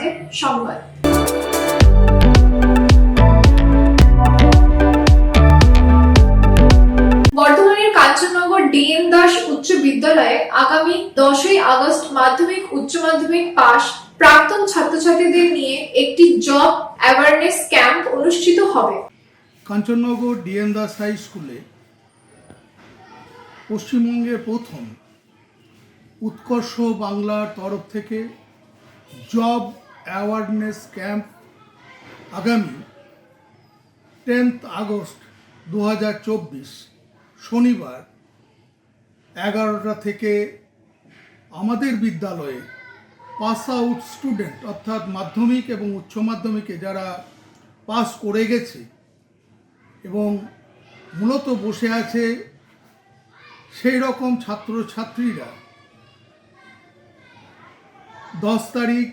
আজকের সংবাদ বর্ধমানের কাঞ্চননগর ডিএম দাস উচ্চ বিদ্যালয়ে আগামী দশই আগস্ট মাধ্যমিক, উচ্চ মাধ্যমিক প্রাক্তন ছাত্রছাত্রীদের নিয়ে একটি জব অ্যাওয়ারনেস ক্যাম্প অনুষ্ঠিত হবে। কাঞ্চননগর ডিএম দাস হাই স্কুলে পশ্চিমবঙ্গের প্রথম উৎকর্ষ বাংলার তরফ থেকে জব অ্যাওয়ারনেস ক্যাম্প আগামী টেন্থ আগস্ট দু হাজার চব্বিশ, শনিবার এগারোটা থেকে আমাদের বিদ্যালয়ে পাস আউট স্টুডেন্ট অর্থাৎ মাধ্যমিক এবং উচ্চ মাধ্যমিকে যারা পাস করে গেছে এবং মূলত বসে আছে, সেই রকম ছাত্রছাত্রীরা দশ তারিখ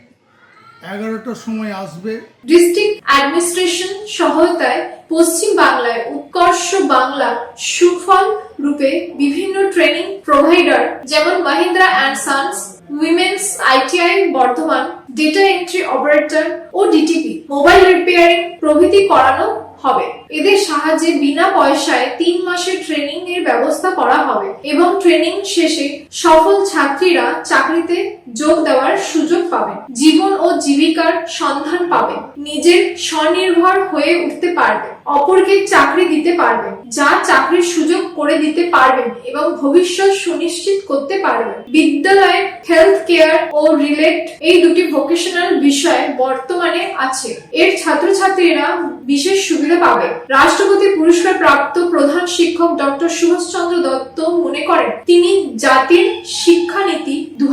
এগারোটার সময় আসবে। ডিস্ট্রিক্ট অ্যাডমিনিস্ট্রেশন সহায়তায় পশ্চিম বাংলায় উৎকর্ষ বাংলা সুফল রূপে বিভিন্ন ট্রেনিং প্রোভাইডার যেমন Mahindra and Sons women's ITI Bardhaman data entry operator O DTP mobile repairing প্রভৃতি করানো হবে। এদের সাহায্যে বিনা পয়সায় তিন মাসের ট্রেনিং এর ব্যবস্থা করা হবে এবং ট্রেনিং শেষে সফল ছাত্রীরা চাকরিতে যোগ দেওয়ার সুযোগ পাবেন জীবন ও জীবিকার সন্ধান পাবেন নিজের স্বনির্ভর হয়ে উঠতে পারবেন অপরকে চাকরি দিতে পারবেন যা চাকরির সুযোগ করে দিতে পারবেন এবং ভবিষ্যৎ সুনিশ্চিত করতে পারবেন। বিদ্যালয়ে হেলথ কেয়ার ও রিলেট এই দুটি ভোকেশনাল বিষয় বর্তমানে আছে। এর ছাত্রছাত্রীরা বিশেষ সুবিধা পাবে। রাষ্ট্রপতি পুরস্কার প্রাপ্ত প্রধান শিক্ষক ডক্টর সুভাষচন্দ্র দত্ত মনে করেন, তিনি জাতির শিক্ষানীতি দু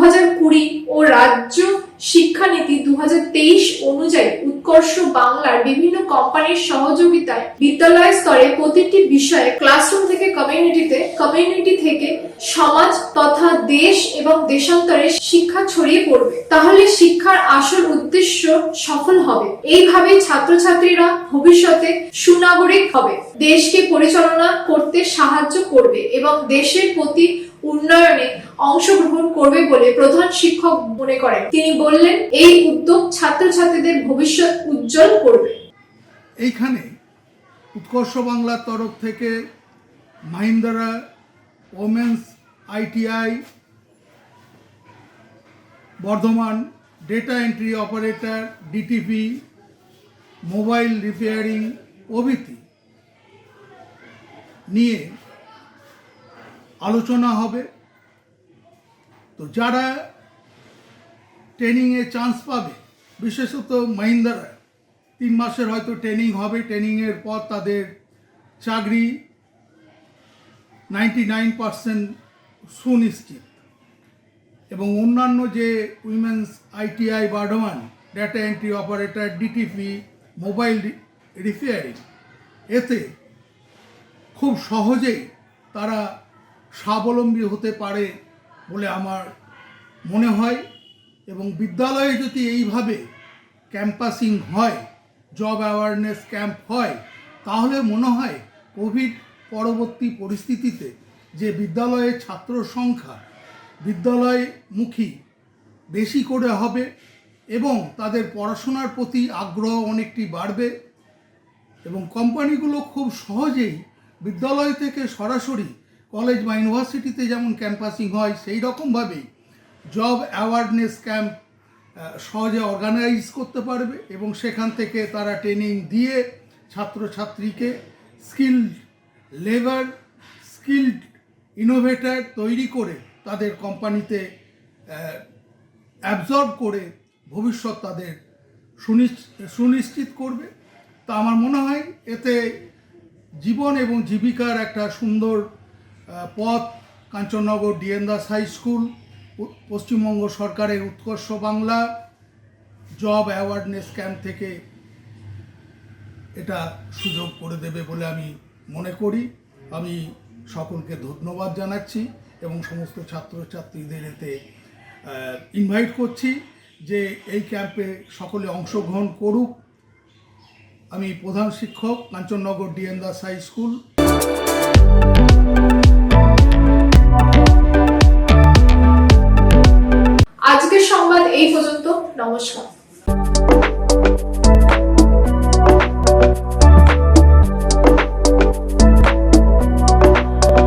ও রাজ্য শিক্ষানীতি দু অনুযায়ী উৎকর্ষ বাংলার বিভিন্ন কোম্পানির সহযোগিতায় বিদ্যালয় স্তরে প্রতিটি বিষয়ে ক্লাসরুম থেকে কমিউনিটিতে কমিউনিটি থেকে সমাজ তথা দেশ এবং দেশান্তরে শিক্ষা ছড়িয়ে পড়বে। তাহলে শিক্ষার আসল উদ্দেশ্য সফল হবে। এইভাবে ছাত্রছাত্রীরা ভবিষ্যতে সুনাগরিক হবে। দেশকে পরিচালনা করতে সাহায্য করবে এবং দেশের প্রতি উন্নয়নে অংশগ্রহণ করবে বলে প্রধান শিক্ষক মনে করেন। তিনি বললেন, এই উদ্যোগ ছাত্রছাত্রীদের ভবিষ্যৎ উজ্জ্বল করবে। এইখানে উৎকর্ষ বাংলার তরফ থেকে Mahindra women's ITI Bardhaman data entry operator, DTP, mobile repairing প্রভৃতি নিয়ে আলোচনা হবে। তো যারা ট্রেনিংয়ে চান্স পাবে, বিশেষত মাহিন্দ্রা, তিন মাসের হয়তো ট্রেনিং হবে ট্রেনিংয়ের পর তাদের চাকরি নাইনটি নাইন পারসেন্ট সুনিশ্চিত। এবং অন্যান্য যে women's ITI Bardhaman data entry operator DTP mobile repairing এতে খুব সহজেই তারা স্বাবলম্বী হতে পারে বলে আমার মনে হয় এবং বিদ্যালয়ে যদি এইভাবে ক্যাম্পাসিং হয় জব অ্যাওয়ারনেস ক্যাম্প হয়, তাহলে মনে হয় কোভিড পরবর্তী পরিস্থিতিতে যে বিদ্যালয়ে ছাত্র সংখ্যা বিদ্যালয়মুখী বেশি করে হবে এবং তাদের পড়াশোনার প্রতি আগ্রহ অনেকটি বাড়বে এবং কোম্পানিগুলো খুব সহজেই বিদ্যালয় থেকে সরাসরি কলেজ বা ইউনিভার্সিটিতে যেমন ক্যাম্পাসিং হয়, সেই রকমভাবেই জব অ্যাওয়ারনেস ক্যাম্প সহজে অর্গানাইজ করতে পারবে এবং সেখান থেকে তারা ট্রেনিং দিয়ে ছাত্রছাত্রীকে স্কিল্ড লেবার স্কিল্ড ইনোভেটার তৈরি করে তাদের কোম্পানিতে অ্যাবজর্ব করে ভবিষ্যৎ তাদের সুনিশ্চিত করবে। তা আমার মনে হয় এতে জীবন এবং জীবিকার একটা সুন্দর পথ, Kanchannagar DN Das high school Paschimbanga সরকারের উৎকর্ষ বাংলা, জব অ্যাওয়ারনেস ক্যাম্প থেকে এটা সুযোগ করে দেবে বলে আমি মনে করি। আমি সকলকে ধন্যবাদ জানাচ্ছি এবং সমস্ত ছাত্রছাত্রীদের এতে ইনভাইট করছি যে এই ক্যাম্পে সকলে অংশগ্রহণ করুক। আমি প্রধান শিক্ষক, Kanchannagar DN Das high school. সংবাদ এই পর্যন্ত। নমস্কার।